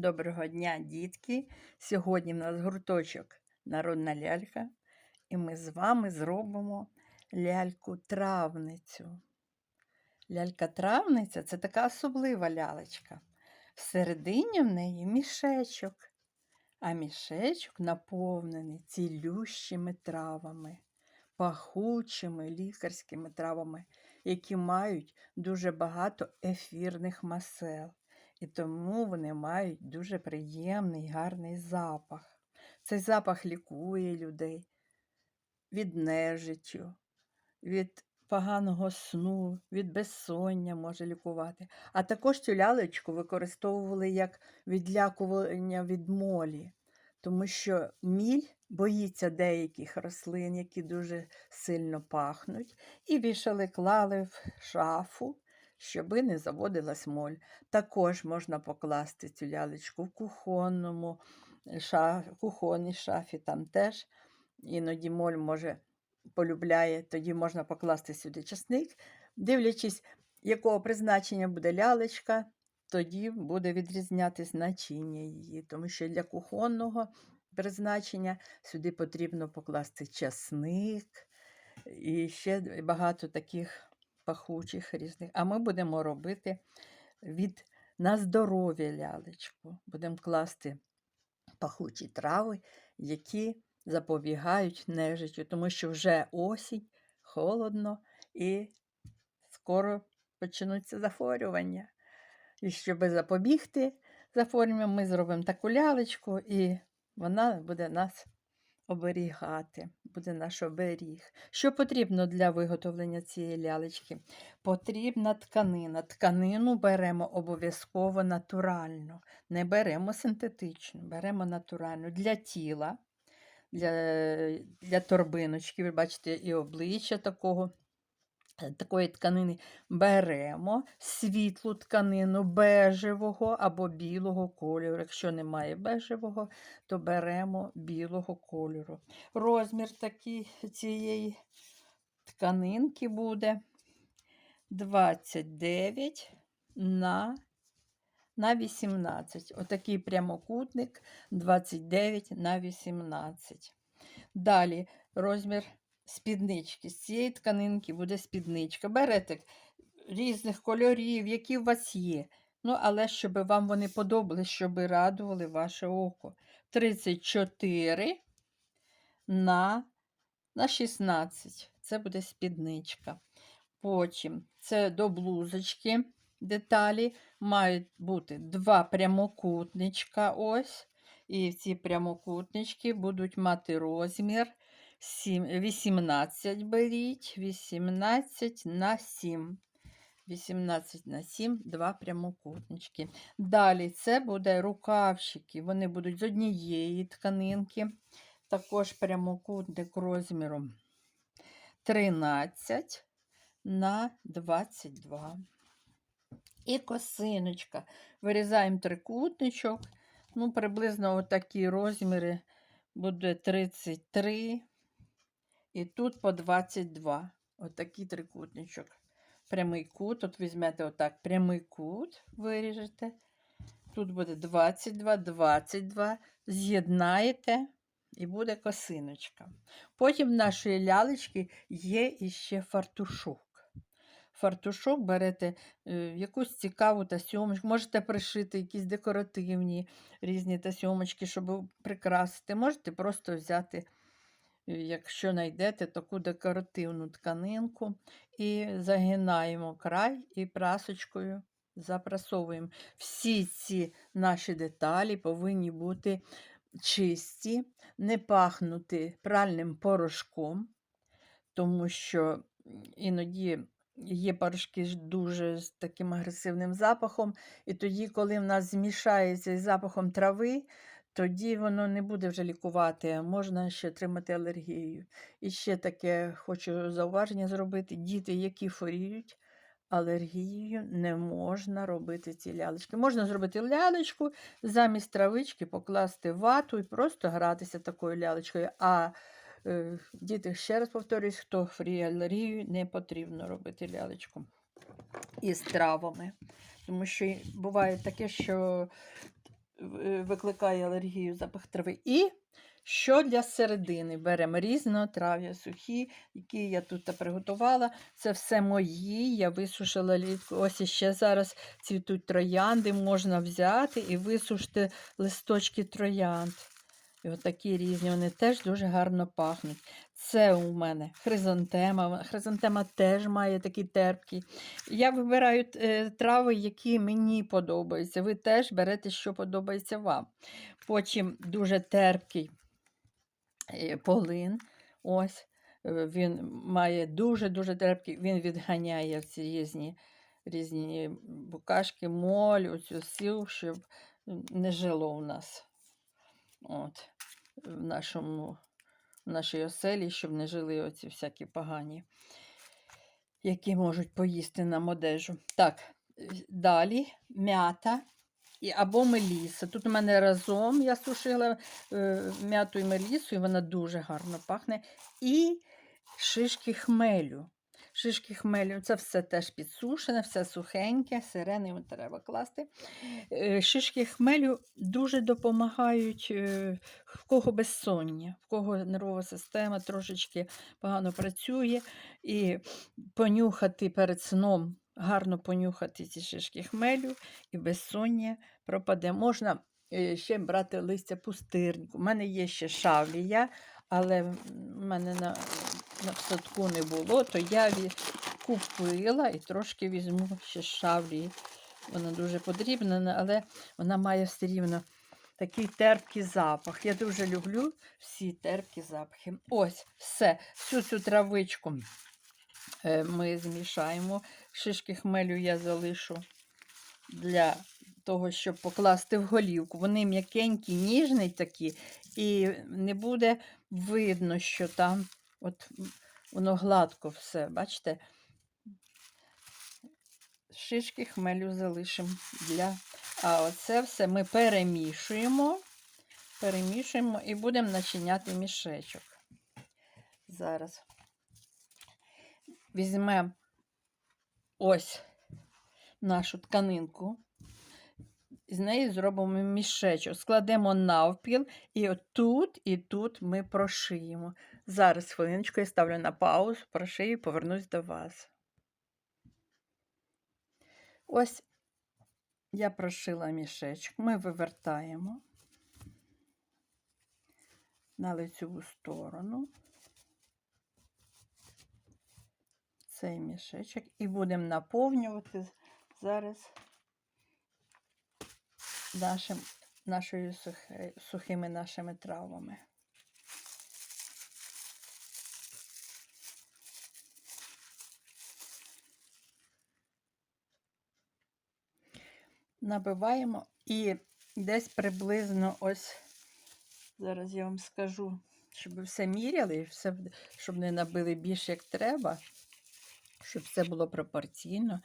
Доброго дня, дітки! Сьогодні в нас гурточок Народна лялька, і ми з вами зробимо ляльку-травницю. Лялька-травниця це така особлива лялечка. Всередині в неї мішечок, а мішечок наповнений цілющими травами, пахучими лікарськими травами, які мають дуже багато ефірних масел і тому вони мають дуже приємний гарний запах. Цей запах лікує людей від нежиттю, від поганого сну, від безсоння може лікувати. А також цю лялечку використовували як відлякування від молі, тому що міль боїться деяких рослин, які дуже сильно пахнуть, і вішали, клали в шафу щоби не заводилась моль. Також можна покласти цю лялечку в кухонному е, ша, кухонній шафі, там теж іноді моль може полюбляє, тоді можна покласти сюди часник, дивлячись, якого призначення буде лялечка, тоді буде відрізняти значення її, тому що для кухонного призначення сюди потрібно покласти часник і ще багато таких пахучих різних. А ми будемо робити від на здоров'я лялечку. Будемо класти пахучі трави, які запобігають нежиттю, тому що вже осінь, холодно і скоро почнуться захворювання. І щоб запобігти захворюванням, ми зробимо таку лялечку, і вона буде нас оберігати, буде наш оберіг. Що потрібно для виготовлення цієї лялечки? Потрібна тканина. Тканину беремо обов'язково натуральну. Не беремо синтетичну, беремо натуральну для тіла, для, для торбиночки. Ви бачите, і обличчя такого такої тканини беремо світлу тканину бежевого або білого кольору. Якщо немає бежевого, то беремо білого кольору. Розмір такий, цієї тканинки буде 29 на на 18. Отакий прямокутник 29 на 18. Далі розмір спіднички. З цієї тканинки буде спідничка. Берете різних кольорів, які у вас є. Ну, але щоб вам вони подобались, щоб радували ваше око. 34 на, на 16. Це буде спідничка. Потім це до блузочки деталі. Мають бути два прямокутничка. ось. І ці прямокутнички будуть мати розмір 7, 18 беріть, 18 на 7. 18 на 7, два прямокутнички. Далі це буде рукавчики. Вони будуть з однієї тканинки. Також прямокутник розміром 13 на 22. І косиночка. Вирізаємо трикутничок. Ну, приблизно отакі розміри буде 33 і тут по 22. Отакий трикутничок. Прямий кут. От візьмете отак прямий кут, виріжете. Тут буде 22, 22. З'єднаєте і буде косиночка. Потім в нашої лялечки є іще фартушок. Фартушок берете е, якусь цікаву тасьомочку, можете пришити якісь декоративні різні тасьомочки, щоб прикрасити. Можете просто взяти якщо знайдете таку декоративну тканинку, і загинаємо край і прасочкою запрасовуємо. Всі ці наші деталі повинні бути чисті, не пахнути пральним порошком, тому що іноді. Є порошки дуже з таким агресивним запахом, і тоді, коли в нас змішається із запахом трави, тоді воно не буде вже лікувати, а можна ще отримати алергію. І ще таке хочу зауваження зробити: діти, які хворіють алергією, не можна робити ці лялечки. Можна зробити лялечку, замість травички покласти вату і просто гратися такою лялечкою. А е, діти, ще раз повторюсь, хто хворіє алергією, не потрібно робити лялечку із травами. Тому що буває таке, що викликає алергію запах трави. І що для середини? Беремо різнотрав'я сухі, які я тут приготувала. Це все мої. Я висушила літку. Ось іще зараз цвітуть троянди, можна взяти і висушити листочки троянд. І отакі різні, вони теж дуже гарно пахнуть. Це у мене хризантема. Хризантема теж має такі терпкі. Я вибираю е, трави, які мені подобаються. Ви теж берете, що подобається вам. Потім дуже терпкий е, полин. Ось. е, Він має дуже-дуже терпкий, він відганяє ці різні, різні букашки, моль, оцю сіл, щоб не жило у нас. От, в нашому, в нашій оселі, щоб не жили оці всякі погані, які можуть поїсти нам одежу. Так, е, далі м'ята і, або меліса. Тут у мене разом я сушила е, м'яту і мелісу, і вона дуже гарно пахне. І шишки хмелю. Шишки хмелю це все теж підсушене, все сухеньке, сирене треба класти. Е, Шишки хмелю дуже допомагають е, в кого безсоння, в кого нервова система трошечки погано працює. І понюхати перед сном, гарно понюхати ці шишки хмелю, і безсоння пропаде. Можна е, ще брати листя пустирнику. У мене є ще шавлія, але в мене на, на садку не було, то я купила і трошки візьму ще шавлії. Вона дуже потрібна, але вона має все рівно такий терпкий запах. Я дуже люблю всі терпкі запахи. Ось, все, всю цю травичку е, ми змішаємо. Шишки хмелю я залишу для того, щоб покласти в голівку. Вони м'якенькі, ніжні такі, і не буде видно, що там от воно гладко все. Бачите? Шишки хмелю залишимо для. А оце все ми перемішуємо, перемішуємо і будемо начиняти мішечок. Зараз візьмемо ось нашу тканинку. З неї зробимо мішечок, складемо навпіл, і отут, і тут ми прошиємо. Зараз хвилиночку я ставлю на паузу, прошию і повернусь до вас. Ось я прошила мішечок, ми вивертаємо на лицеву сторону цей мішечок і будемо наповнювати зараз нашим, нашою сухи, сухими нашими травами. Набиваємо і десь приблизно ось, зараз я вам скажу, щоб все міряли, все, щоб не набили більше, як треба, щоб все було пропорційно.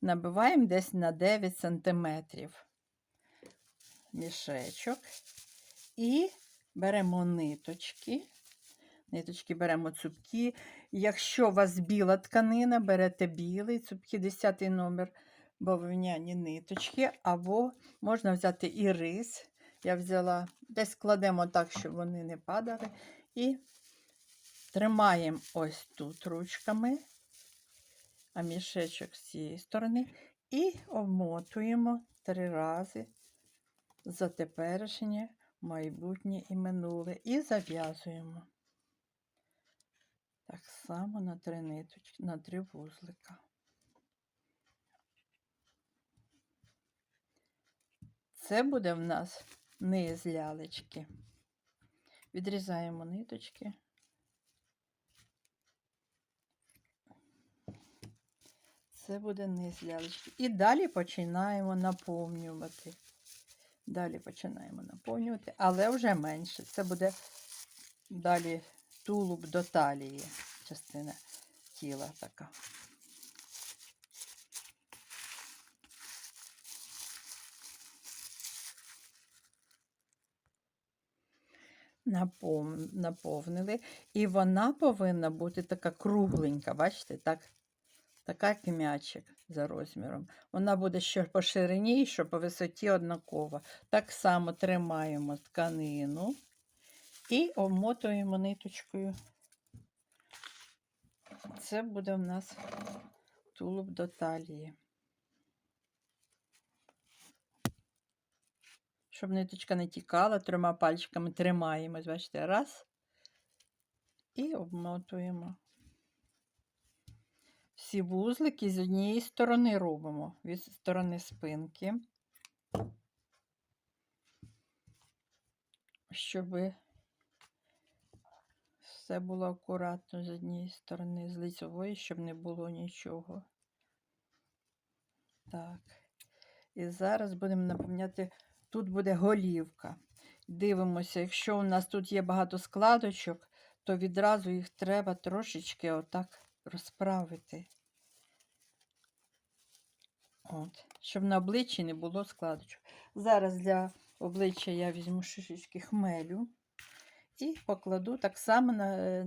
Набиваємо десь на 9 сантиметрів мішечок і беремо ниточки. Ниточки беремо цупкі. Якщо у вас біла тканина, берете білий, цупкі 10 номер бавовняні ниточки, або можна взяти і рис. Я взяла, десь кладемо так, щоб вони не падали. І тримаємо ось тут ручками, а мішечок з цієї сторони, і обмотуємо три рази за теперішнє, майбутнє і минуле. І зав'язуємо. Так само на три ниточки, на три вузлика. Це буде в нас низ лялечки. Відрізаємо ниточки. Це буде низ лялечки. І далі починаємо наповнювати. Далі починаємо наповнювати, але вже менше. Це буде далі тулуб до талії, частина тіла така. Наповнили. І вона повинна бути така кругленька, бачите, так, така як м'ячик за розміром. Вона буде що по ширині, що по висоті однакова. Так само тримаємо тканину і обмотуємо ниточкою. Це буде в нас тулуб до талії. Щоб ниточка не тікала, трьома пальчиками тримаємо, бачите, раз і обмотуємо. Всі вузлики з однієї сторони робимо, від сторони спинки, щоб все було акуратно з однієї сторони, з лицевої, щоб не було нічого. Так. І зараз будемо наповняти, тут буде голівка. Дивимося, якщо у нас тут є багато складочок, то відразу їх треба трошечки отак розправити. От, щоб на обличчі не було складочок. Зараз для обличчя я візьму шишечки хмелю і покладу так само на,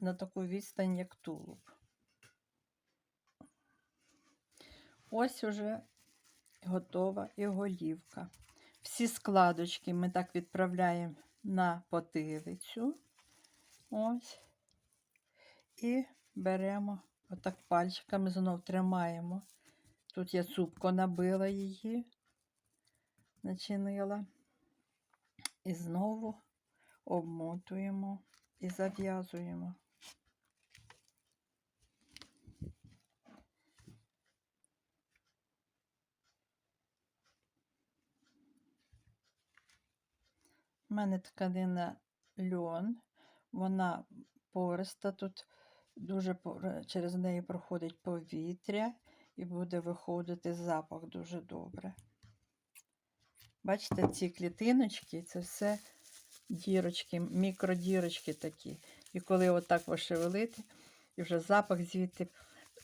на таку відстань, як тулуб. Ось уже готова і голівка. Всі складочки ми так відправляємо на потилицю. Ось. І беремо отак пальчиками, знов тримаємо. Тут я цупко набила її, начинила. І знову обмотуємо і зав'язуємо. У мене тканина льон, вона пориста, тут дуже через неї проходить повітря і буде виходити запах дуже добре. Бачите, ці клітиночки це все дірочки, мікродірочки такі. І коли отак пошевелити, і вже запах звідти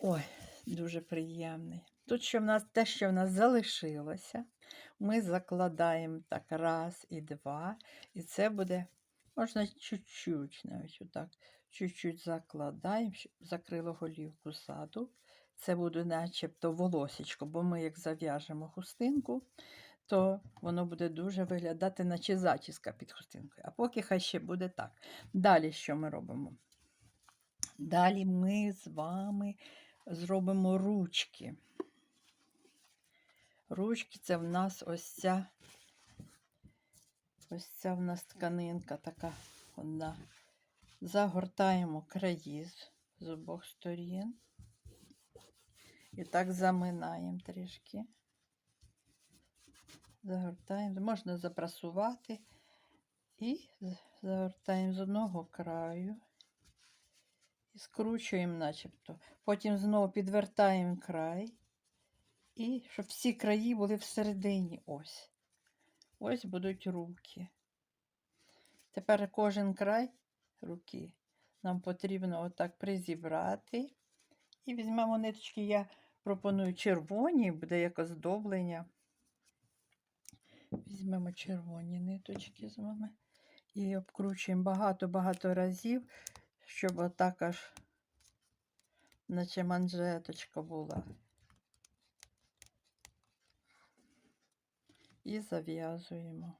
ой, дуже приємний. Тут що в нас те, що в нас залишилося, ми закладаємо так раз і два, і це буде, можна чуть-чуть, навіть отак, чуть-чуть закладаємо, щоб закрило голівку ззаду. Це буде начебто волосечко, бо ми як зав'яжемо хустинку, то воно буде дуже виглядати, наче зачіска під хустинкою. А поки хай ще буде так. Далі що ми робимо? Далі ми з вами зробимо ручки. Ручки це в нас ось ця, ось ця в нас тканинка така одна. Загортаємо краї з, обох сторін. І так заминаємо трішки. Загортаємо, можна запрасувати і загортаємо з одного краю і скручуємо начебто. Потім знову підвертаємо край. І щоб всі краї були всередині. Ось. Ось будуть руки. Тепер кожен край руки нам потрібно отак призібрати. І візьмемо ниточки, я пропоную червоні, буде як оздоблення. Візьмемо червоні ниточки з вами і обкручуємо багато-багато разів, щоб отак аж, наче манжеточка була. І зав'язуємо.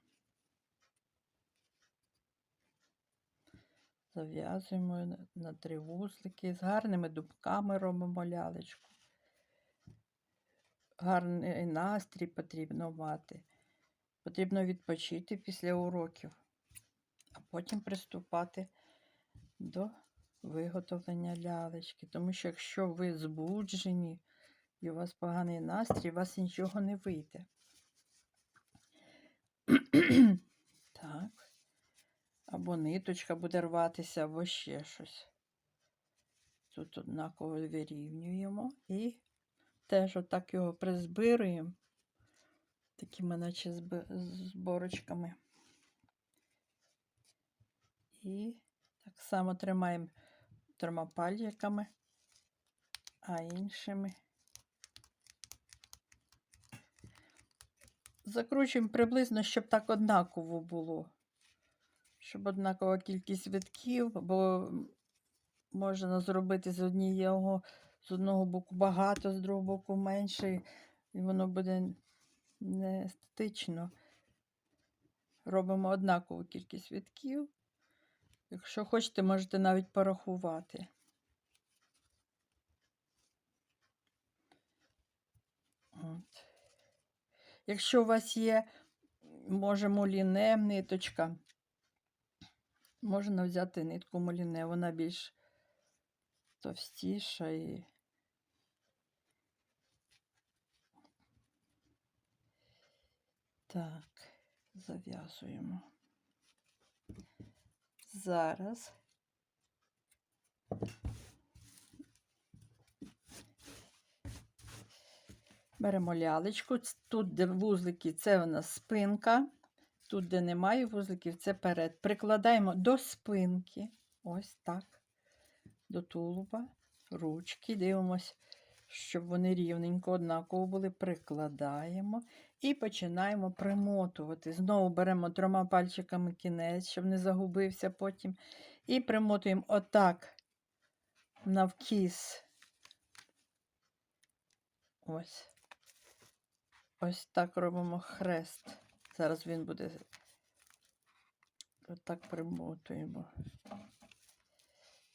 Зав'язуємо на- три вузлики. З гарними дубками робимо лялечку. Гарний настрій потрібно мати. Потрібно відпочити після уроків, а потім приступати до виготовлення лялечки. Тому що якщо ви збуджені і у вас поганий настрій, у вас нічого не вийде. Так. Або ниточка буде рватися, або ще щось. Тут однаково вирівнюємо і теж отак його призбируємо такими, наче зборочками. І так само тримаємо трьома пальчиками, а іншими закручуємо приблизно, щоб так однаково було. Щоб однакова кількість витків, бо можна зробити з однієї з одного боку багато, з другого боку менше, і воно буде не естетично. Робимо однакову кількість вітків. Якщо хочете, можете навіть порахувати. От. Якщо у вас є, може, муліне ниточка, можна взяти нитку муліне, вона більш товстіша і так, зав'язуємо. Зараз беремо лялечку. Тут, де вузлики, це у нас спинка. Тут, де немає вузликів, це перед. Прикладаємо до спинки. Ось так. До тулуба, ручки. Дивимось, щоб вони рівненько, однаково були. Прикладаємо і починаємо примотувати. Знову беремо трьома пальчиками кінець, щоб не загубився потім. І примотуємо отак навкіс. Ось. Ось так робимо хрест. Зараз він буде. Отак примотуємо.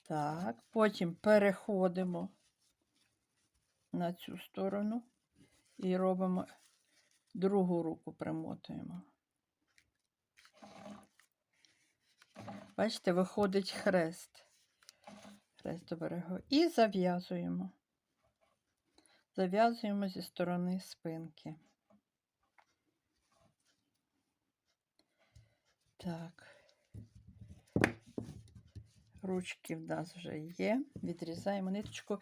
Так, потім переходимо на цю сторону і робимо другу руку примотуємо. Бачите, виходить хрест. Хрест до берегу. І зав'язуємо. Зав'язуємо зі сторони спинки. Так. Ручки в нас вже є. Відрізаємо ниточку.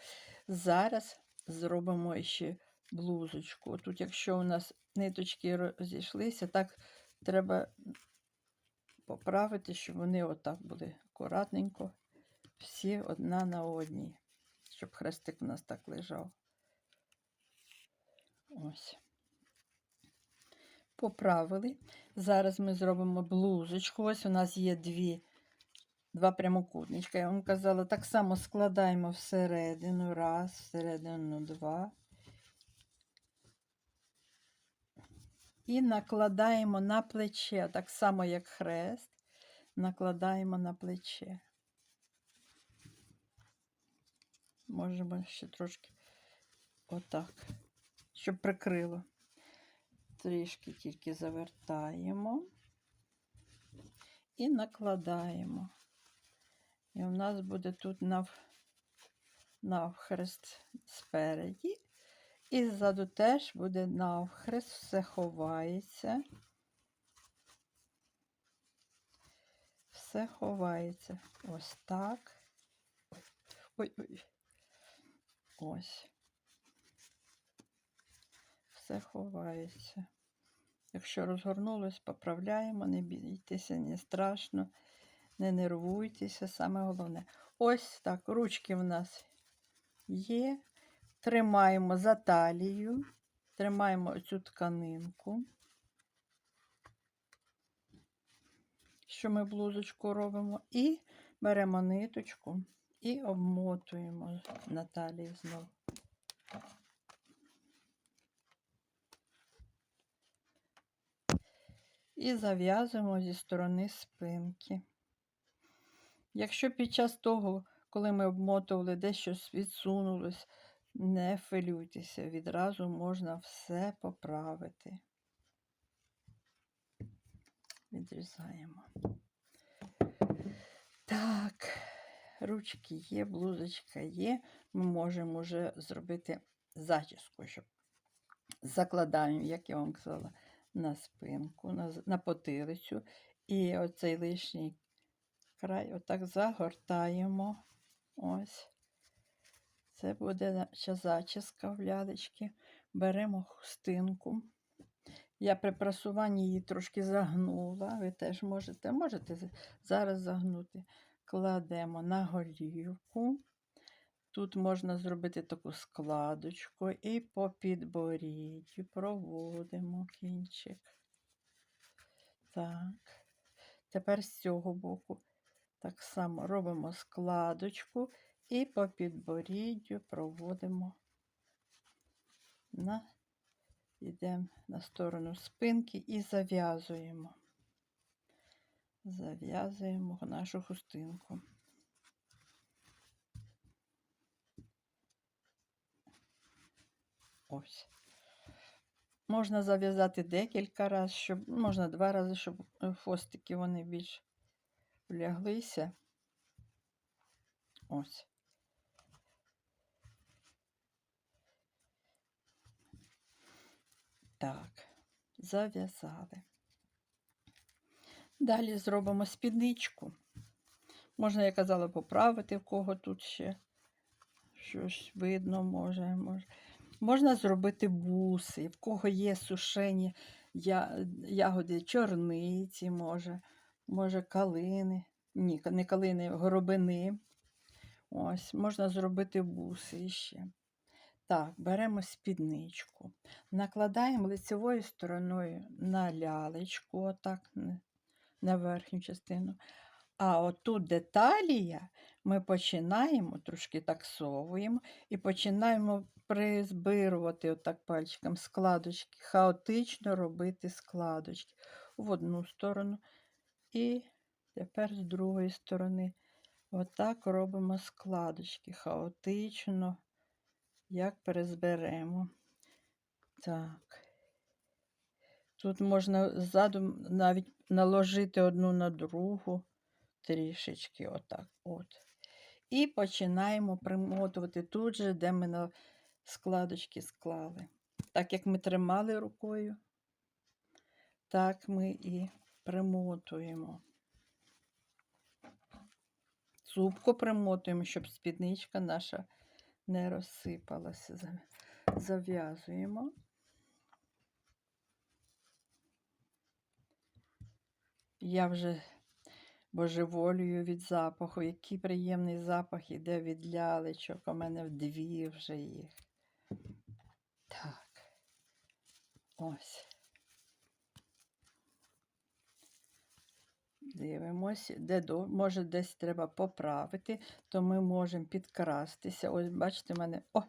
Зараз зробимо ще блузочку. Тут, якщо у нас ниточки розійшлися, так треба поправити, щоб вони отак були акуратненько, всі одна на одній, щоб хрестик у нас так лежав. Ось. Поправили. Зараз ми зробимо блузочку. Ось у нас є дві, два прямокутничка. Я вам казала, так само складаємо всередину, раз, всередину два. І накладаємо на плече, так само, як хрест, накладаємо на плече. Можемо ще трошки отак, щоб прикрило. Трішки тільки завертаємо і накладаємо. І у нас буде тут нав, навхрест спереді. І ззаду теж буде навхрест, все ховається. Все ховається. Ось так. Ой-ой. Ось. Все ховається. Якщо розгорнулось, поправляємо, не бійтеся, не страшно, не нервуйтеся, саме головне. Ось так, ручки в нас є. Тримаємо за талію, тримаємо цю тканинку, що ми блузочку робимо, і беремо ниточку і обмотуємо на талії знову. І зав'язуємо зі сторони спинки. Якщо під час того, коли ми обмотували, десь щось відсунулось, не хвилюйтеся, відразу можна все поправити. Відрізаємо. Так, ручки є, блузочка є. Ми можемо вже зробити зачіску, щоб закладаємо, як я вам казала, на спинку, на, на потилицю. І оцей лишній край отак загортаємо. Ось. Це буде наша зачіска в лялечки. Беремо хустинку. Я при прасуванні її трошки загнула. Ви теж можете, можете зараз загнути. Кладемо на голівку. Тут можна зробити таку складочку і по підборіддю проводимо кінчик. Так. Тепер з цього боку так само робимо складочку І по підборіддю проводимо на, йдемо на сторону спинки і зав'язуємо. Зав'язуємо нашу хустинку. Ось. Можна зав'язати декілька разів, щоб можна два рази, щоб е, хвостики вони більш вляглися. Ось. Так, зав'язали. Далі зробимо спідничку. Можна, я казала, поправити, в кого тут ще щось видно, може, може. Можна зробити буси, в кого є сушені ягоди чорниці, може, може калини. Ні, не калини, горобини. Ось, можна зробити буси ще. Так, беремо спідничку, накладаємо лицевою стороною на лялечку, отак, на- верхню частину. А отут де талія, ми починаємо, трошки таксовуємо і починаємо призбирувати отак пальчиком складочки, хаотично робити складочки в одну сторону і тепер з другої сторони. Отак робимо складочки хаотично, як перезберемо. Так. Тут можна ззаду навіть наложити одну на другу трішечки отак. от. І починаємо примотувати тут же, де ми на складочки склали. Так як ми тримали рукою, так ми і примотуємо. Зубко примотуємо, щоб спідничка наша не розсипалася. Зав'язуємо. Я вже божеволюю від запаху. Який приємний запах іде від лялечок. У мене вдві вже їх. Так. Ось. Дивимось, де може десь треба поправити, то ми можемо підкрастися. Ось, бачите, в мене о,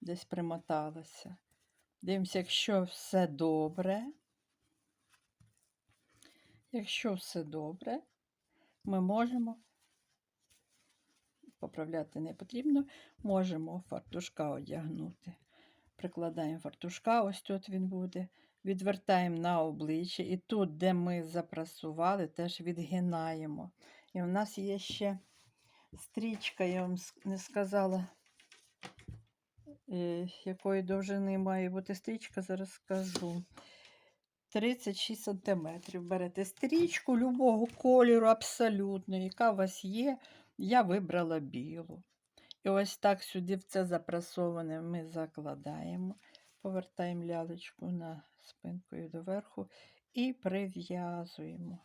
десь примоталося. Дивимося, якщо все добре. Якщо все добре, ми можемо поправляти не потрібно, можемо фартушка одягнути. Прикладаємо фартушка, ось тут він буде. Відвертаємо на обличчя, і тут, де ми запрасували, теж відгинаємо. І в нас є ще стрічка, я вам не сказала, е, якої довжини має бути стрічка, зараз скажу. 36 сантиметрів. Берете стрічку любого кольору, абсолютно, яка у вас є. Я вибрала білу. І ось так сюди в це запрасоване ми закладаємо, повертаємо лялечку на спинкою доверху і прив'язуємо.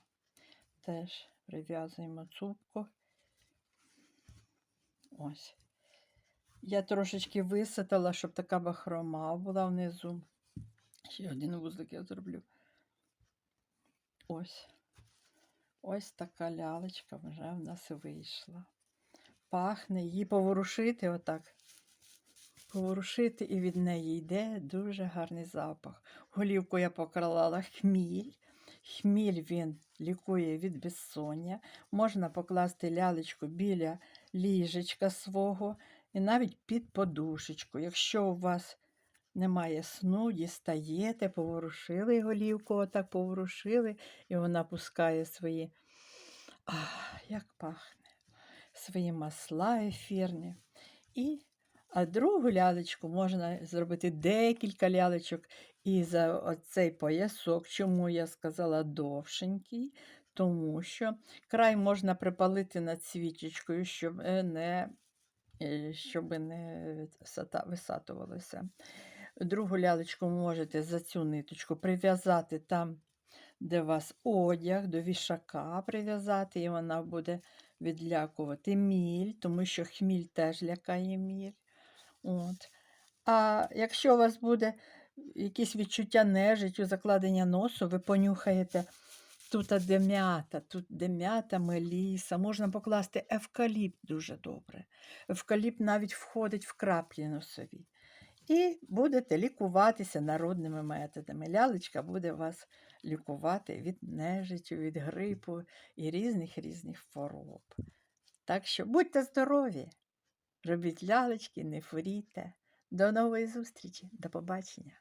Теж прив'язуємо цупку. Ось. Я трошечки виситала, щоб така бахрома була внизу. Ще один вузлик я зроблю. Ось. Ось така лялечка вже в нас вийшла. Пахне, її поворушити отак. Поворушити, і від неї йде дуже гарний запах. Голівку я поклала хміль. Хміль він лікує від безсоння. Можна покласти лялечку біля ліжечка свого і навіть під подушечку. Якщо у вас немає сну, дістаєте, поворушили голівку, отак поворушили, і вона пускає свої. Ах, як пахне! Свої масла ефірні. І а другу лялечку можна зробити декілька лялечок і за оцей поясок. Чому я сказала довшенький? Тому що край можна припалити над свічечкою, щоб е, не, е, щоб не висатувалося. Другу лялечку можете за цю ниточку прив'язати там, де вас одяг, до вішака прив'язати, і вона буде відлякувати міль, тому що хміль теж лякає міль. От. А якщо у вас буде якісь відчуття нежиттю, закладення носу, ви понюхаєте Тут де м'ята, тут де м'ята, меліса, можна покласти евкаліпт дуже добре. Евкаліпт навіть входить в краплі носові. І будете лікуватися народними методами. Лялечка буде вас лікувати від нежиттю, від грипу і різних різних хвороб. Так що будьте здорові, робіть лялечки, не фуріте. До нової зустрічі, до побачення.